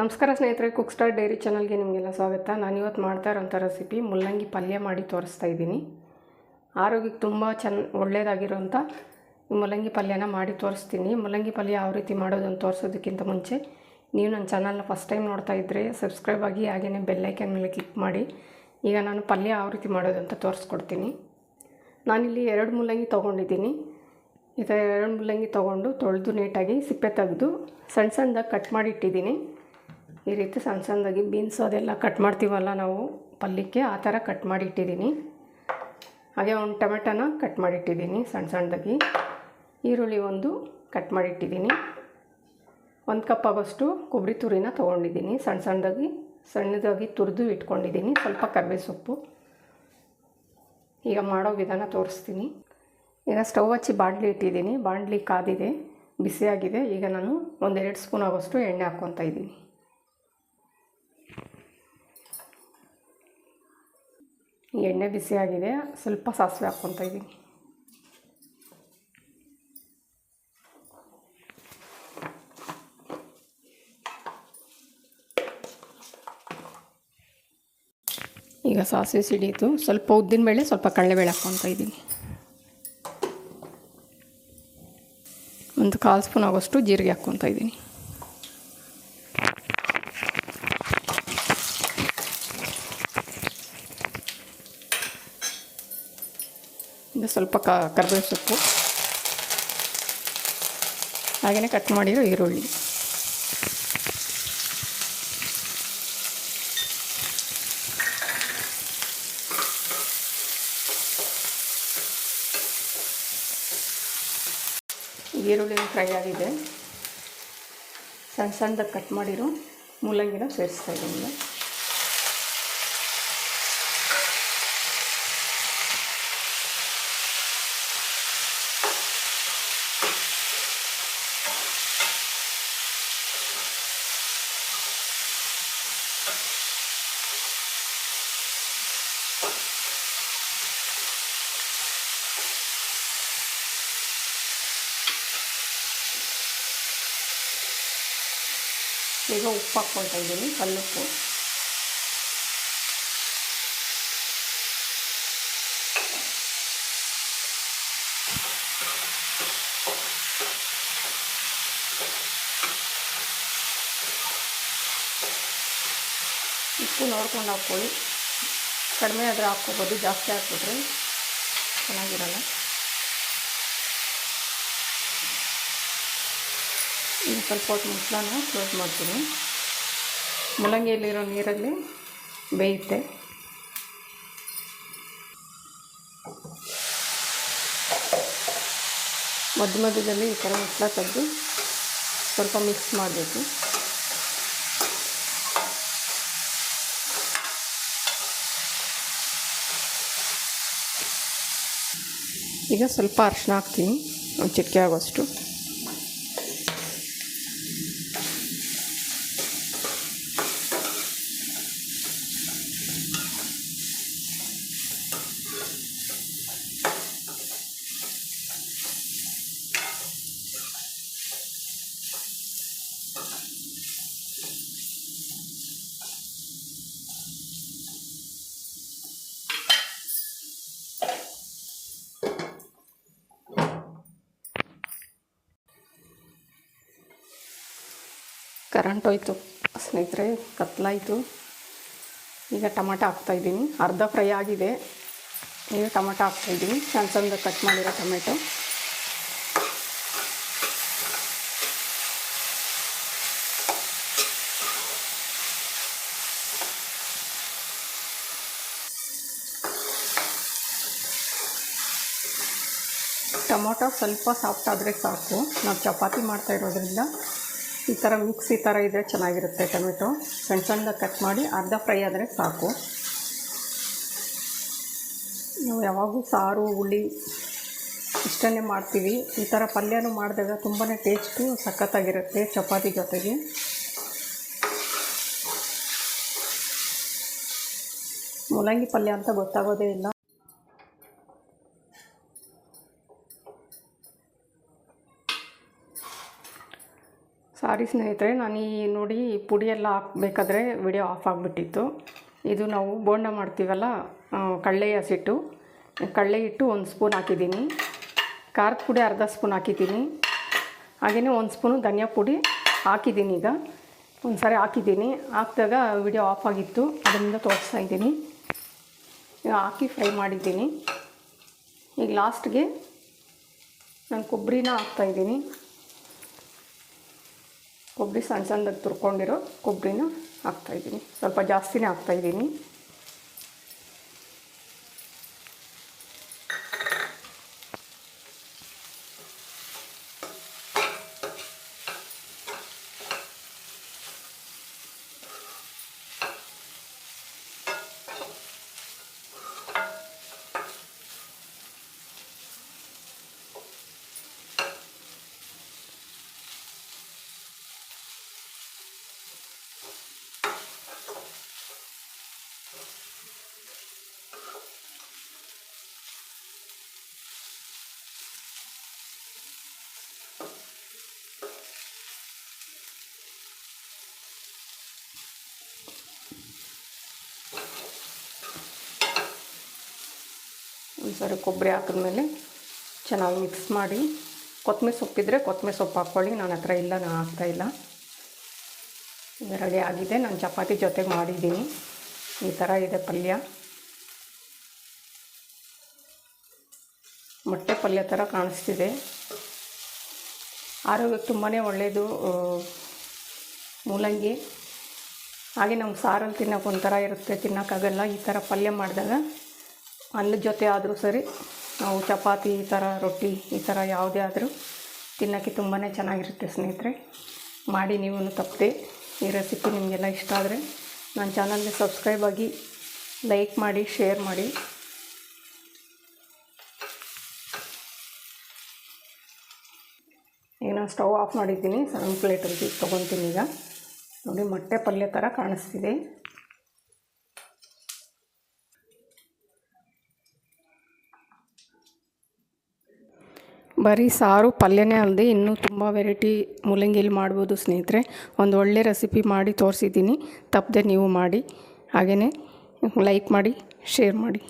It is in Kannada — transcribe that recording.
ನಮಸ್ಕಾರ ಸ್ನೇಹಿತರೆ ಕುಕ್ ಸ್ಟಾರ್ ಡೈರಿ ಚಾನಲ್ಗೆ ನಿಮಗೆಲ್ಲ ಸ್ವಾಗತ. ನಾನು ಇವತ್ತು ಮಾಡ್ತಾ ಇರೋಂಥ ರೆಸಿಪಿ ಮುಲ್ಲಂಗಿ ಪಲ್ಯ ಮಾಡಿ ತೋರಿಸ್ತಾ ಇದ್ದೀನಿ. ಆರೋಗ್ಯಕ್ಕೆ ತುಂಬ ಚೆನ್ನ ಈ ಮುಲ್ಲಂಗಿ ಪಲ್ಯನ ಮಾಡಿ ತೋರಿಸ್ತೀನಿ. ಮುಲ್ಲಂಗಿ ಪಲ್ಯ ಯಾವ ರೀತಿ ಮಾಡೋದನ್ನು ತೋರಿಸೋದಕ್ಕಿಂತ ಮುಂಚೆ ನೀವು ನನ್ನ ಚಾನಲ್ನ ಫಸ್ಟ್ ಟೈಮ್ ನೋಡ್ತಾ ಇದ್ದರೆ ಸಬ್ಸ್ಕ್ರೈಬ್ ಆಗಿ ಹಾಗೆಯೇ ಬೆಲ್ಲೈಕನ್ ಮೇಲೆ ಕ್ಲಿಕ್ ಮಾಡಿ. ಈಗ ನಾನು ಪಲ್ಯ ಯಾವ ರೀತಿ ಮಾಡೋದಂತ ತೋರಿಸ್ಕೊಡ್ತೀನಿ. ನಾನಿಲ್ಲಿ ಎರಡು ಮುಲ್ಲಂಗಿ ತೊಗೊಂಡಿದ್ದೀನಿ. ಈ ಥರ ಎರಡು ಮುಲ್ಲಂಗಿ ತೊಗೊಂಡು ತೊಳೆದು ನೀಟಾಗಿ ಸಿಪ್ಪೆ ತೆಗೆದು ಸಣ್ಣ ಸಣ್ಣದಾಗಿ ಕಟ್ ಮಾಡಿ ಇಟ್ಟಿದ್ದೀನಿ. ಈ ರೀತಿ ಸಣ್ಣ ಸಣ್ಣದಾಗಿ ಬೀನ್ಸ್ ಅದೆಲ್ಲ ಕಟ್ ಮಾಡ್ತೀವಲ್ಲ ನಾವು ಪಲ್ಯಕ್ಕೆ ಆ ಥರ ಕಟ್ ಮಾಡಿ ಇಟ್ಟಿದ್ದೀನಿ ಹಾಗೆ ಒಂದು ಟೊಮೆಟೊನ ಕಟ್ ಮಾಡಿ ಇಟ್ಟಿದ್ದೀನಿ ಸಣ್ಣ ಸಣ್ಣದಾಗಿ. ಈರುಳ್ಳಿ ಒಂದು ಕಟ್ ಮಾಡಿ ಇಟ್ಟಿದ್ದೀನಿ ಒಂದು ಕಪ್ ಆಗೋಷ್ಟು ಕೊಬ್ಬರಿ ತುರಿನ ತೊಗೊಂಡಿದ್ದೀನಿ. ಸಣ್ಣ ಸಣ್ಣದಾಗಿ ಸಣ್ಣದಾಗಿ ತುರಿದು ಇಟ್ಕೊಂಡಿದ್ದೀನಿ. ಸ್ವಲ್ಪ ಕರಿವೆ ಸೊಪ್ಪು ಈಗ ಮಾಡೋ ವಿಧಾನ ತೋರಿಸ್ತೀನಿ. ಈಗ ಸ್ಟವ್ ಹಚ್ಚಿ ಬಾಣಲಿ ಇಟ್ಟಿದ್ದೀನಿ. ಬಾಣಲಿ ಕಾದಿದೆ, ಬಿಸಿಯಾಗಿದೆ. ಈಗ ನಾನು ಒಂದೆರಡು ಸ್ಪೂನ್ ಆಗೋಷ್ಟು ಎಣ್ಣೆ ಹಾಕ್ಕೊತಾ ಇದ್ದೀನಿ. ಎಣ್ಣೆ ಬಿಸಿಯಾಗಿದೆ ಸ್ವಲ್ಪ ಸಾಸಿವೆ ಹಾಕ್ಕೊತಾ ಇದ್ದೀನಿ ಈಗ ಸಾಸಿವೆ ಸಿಡಿಯಿತು. ಸ್ವಲ್ಪ ಉದ್ದಿನ ಉದ್ದಿನಬೇಳೆ ಸ್ವಲ್ಪ ಕಡಲೆಬೇಳೆ ಹಾಕ್ಕೊತಾ ಇದ್ದೀನಿ ಒಂದು ಕಾಲು ಸ್ಪೂನ್ ಆಗೋಷ್ಟು ಜೀರಿಗೆ ಹಾಕ್ಕೊತಾ ಇದ್ದೀನಿ ಸ್ವಲ್ಪ ಕ ಕರ್ಬೇವು ಸೊಪ್ಪು ಹಾಗೆಯೇ ಕಟ್ ಮಾಡಿರೋ ಈರುಳ್ಳಿ. ಈರುಳ್ಳಿ ಫ್ರೈ ಆಗಿದೆ. ಸಣ್ಣ ಸಣ್ಣದಾಗಿ ಕಟ್ ಮಾಡಿರೋ ಮೂಲಂಗಿನ ಸೇರಿಸ್ತಾ ಇದ್ದೀನಿ. ಈಗ ಉಪ್ಪು ಹಾಕ್ಕೊಳ್ತಾ ಇದ್ದೀನಿ ಕಲ್ಲುಪ್ಪು ಉಪ್ಪು ನೋಡ್ಕೊಂಡು ಹಾಕ್ಕೊಳ್ಳಿ ಕಡಿಮೆ ಆದರೆ ಹಾಕ್ಕೋಬೋದು ಜಾಸ್ತಿ ಹಾಕ್ಬಿಟ್ರೆ ಚೆನ್ನಾಗಿರಲ್ಲ ಈಗ ಸ್ವಲ್ಪ ಹೊತ್ತು ಮುಚ್ಚಳನ ಕ್ಲೋಸ್ ಮಾಡ್ತೀನಿ ಮುಲ್ಲಂಗಿಯಲ್ಲಿರೋ ನೀರಲ್ಲಿ ಬೇಯುತ್ತೆ. ಮಧ್ಯ ಮಧ್ಯದಲ್ಲಿ ಈ ಥರ ಮುಚ್ಚಳ ತೆಗೆದು ಸ್ವಲ್ಪ ಮಿಕ್ಸ್ ಮಾಡಬೇಕು. ಈಗ ಸ್ವಲ್ಪ ಅರಿಶಿನ ಹಾಕ್ತೀನಿ. ಒಂದು ಚಿಟಿಕೆ ಆಗೋಷ್ಟು ಕರೆಂಟ್ ಹೋಯ್ತು. ಸ್ನೇಹಿತರೆ, ಕತ್ಲಾಯಿತು. ಈಗ ಟೊಮಾಟೊ ಹಾಕ್ತಾಯಿದ್ದೀನಿ ಅರ್ಧ ಫ್ರೈ ಆಗಿದೆ. ಈಗ ಟೊಮಾಟೊ ಹಾಕ್ತಾಯಿದ್ದೀನಿ ಸಣ್ಣ ಸಣ್ಣ ಕಟ್ ಮಾಡಿರೋ ಟೊಮೆಟೊ. ಟೊಮೊಟೊ ಸ್ವಲ್ಪ ಸಾಫ್ಟ್ ಆದರೆ ಸಾಕು. ನಾವು ಚಪಾತಿ ಮಾಡ್ತಾ ಇರೋದ್ರಿಂದ ಈ ಥರ ಮಿಕ್ಸ್ ಈ ಥರ ಇದ್ದರೆ ಚೆನ್ನಾಗಿರುತ್ತೆ ಟೊಮೆಟೊ. ಸಣ್ಣ ಸಣ್ಣದಾಗಿ ಕಟ್ ಮಾಡಿ ಅರ್ಧ ಫ್ರೈ ಆದರೆ ಸಾಕು. ನಾವು ಯಾವಾಗೂ ಸಾರು, ಹುಳಿ ಇಷ್ಟನ್ನೇ ಮಾಡ್ತೀವಿ. ಈ ಥರ ಪಲ್ಯನೂ ಮಾಡಿದಾಗ ತುಂಬಾ ಟೇಸ್ಟು ಸಖತ್ತಾಗಿರುತ್ತೆ ಚಪಾತಿ ಜೊತೆಗೆ. ಮೂಲಂಗಿ ಪಲ್ಯ ಅಂತ ಗೊತ್ತಾಗೋದೇ ಇಲ್ಲ. ಸಾರು ಸ್ನೇಹಿತರೆ, ನಾನು ಈ ನೋಡಿ ಪುಡಿ ಎಲ್ಲ ಹಾಕಬೇಕಾದ್ರೆ ವಿಡಿಯೋ ಆಫ್ ಆಗಿಬಿಟ್ಟಿತ್ತು. ಇದು ನಾವು ಬೋಂಡ ಮಾಡ್ತೀವಲ್ಲ ಕಳ್ಳೆ ಹಸಿಟ್ಟು. ಕಡಲೆ ಹಿಟ್ಟು ಒಂದು ಸ್ಪೂನ್ ಹಾಕಿದ್ದೀನಿ. ಖಾರದ ಪುಡಿ ಅರ್ಧ ಸ್ಪೂನ್ ಹಾಕಿದ್ದೀನಿ. ಹಾಗೆಯೇ ಒಂದು ಸ್ಪೂನು ಧನಿಯಾ ಪುಡಿ ಹಾಕಿದ್ದೀನಿ ಈಗ. ಒಂದು ಸಾರಿ ಹಾಕಿದ್ದೀನಿ. ಹಾಕಿದಾಗ ವಿಡಿಯೋ ಆಫ್ ಆಗಿತ್ತು. ಅದರಿಂದ ತೋರಿಸ್ತಾ ಇದ್ದೀನಿ. ಈಗ ಹಾಕಿ ಫ್ರೈ ಮಾಡಿದ್ದೀನಿ. ಈಗ ಲಾಸ್ಟ್ಗೆ ನಾನು ಕೊಬ್ಬರಿನ ಹಾಕ್ತಾಯಿದ್ದೀನಿ ಕೊಬ್ಬರಿ ಸಣ್ಣ ಸಣ್ಣದಾಗಿ ತುರ್ಕೊಂಡಿರೋ ಕೊಬ್ಬರಿನ ಹಾಕ್ತಾಯಿದ್ದೀನಿ ಸ್ವಲ್ಪ ಜಾಸ್ತಿನೇ ಹಾಕ್ತಾಯಿದ್ದೀನಿ ಒಂದು ಸಾರಿ ಕೊಬ್ಬರಿ ಹಾಕಿದ್ಮೇಲೆ ಚೆನ್ನಾಗಿ ಮಿಕ್ಸ್ ಮಾಡಿ ಕೊತ್ತಂಬರಿ ಸೊಪ್ಪಿದ್ರೆ ಕೊತ್ತಂಬರಿ ಸೊಪ್ಪು ಹಾಕ್ಕೊಳ್ಳಿ. ನನ್ನ ಹತ್ರ ಇಲ್ಲ ನಾನು ಹಾಕ್ತಾಯಿಲ್ಲ ಈಗ ರೆಡಿ ಆಗಿದೆ. ನಾನು ಚಪಾತಿ ಜೊತೆಗೆ ಮಾಡಿದ್ದೀನಿ. ಈ ಥರ ಇದೆ ಪಲ್ಯ. ಮೊಟ್ಟೆ ಪಲ್ಯ ಥರ ಕಾಣಿಸ್ತಿದೆ. ಆರೋಗ್ಯಕ್ಕೆ ತುಂಬಾ ಒಳ್ಳೆಯದು ಮೂಲಂಗಿ. ಹಾಗೆ ನಮ್ಗೆ ಸಾರಲ್ಲಿ ತಿನ್ನೋಕೆ ಒಂಥರ ಇರುತ್ತೆ. ತಿನ್ನೋಕ್ಕಾಗಲ್ಲ. ಈ ಥರ ಪಲ್ಯ ಮಾಡಿದಾಗ ಅನ್ನದ ಜೊತೆ ಆದರೂ ಸರಿ, ನಾವು ಚಪಾತಿ ಈ ಥರ ರೊಟ್ಟಿ ಈ ಥರ ಯಾವುದೇ ಆದರೂ ತಿನ್ನೋಕ್ಕೆ ತುಂಬಾ ಚೆನ್ನಾಗಿರುತ್ತೆ ಸ್ನೇಹಿತರೆ. ಮಾಡಿ ನೀವು ತಪ್ಪದೆ ಈ ರೆಸಿಪಿ ನಿಮಗೆಲ್ಲ ಇಷ್ಟ ಆದರೆ ನನ್ನ ಚಾನಲ್ಗೆ ಸಬ್ಸ್ಕ್ರೈಬ್ ಆಗಿ ಲೈಕ್ ಮಾಡಿ ಶೇರ್ ಮಾಡಿ. ಈಗ ನಾನು ಸ್ಟವ್ ಆಫ್ ಮಾಡಿದ್ದೀನಿ, ಸಣ್ಣ ಪ್ಲೇಟಲ್ಲಿ ತೊಗೊತೀನಿ ಈಗ. ನೋಡಿ, ಮೊಟ್ಟೆ ಪಲ್ಯ ಥರ ಕಾಣಿಸ್ತಿದೆ. ಬರೀ ಸಾರು ಪಲ್ಯನೇ ಅಲ್ಲದೆ ಇನ್ನೂ ತುಂಬ ವೆರೈಟಿ ಮೂಲಂಗಿಯಲ್ಲಿ ಮಾಡ್ಬೋದು ಸ್ನೇಹಿತರೆ. ಒಂದು ಒಳ್ಳೆ ರೆಸಿಪಿ ಮಾಡಿ ತೋರಿಸಿದ್ದೀನಿ. ತಪ್ಪದೆ ನೀವು ಮಾಡಿ. ಹಾಗೆಯೇ ಲೈಕ್ ಮಾಡಿ ಶೇರ್ ಮಾಡಿ.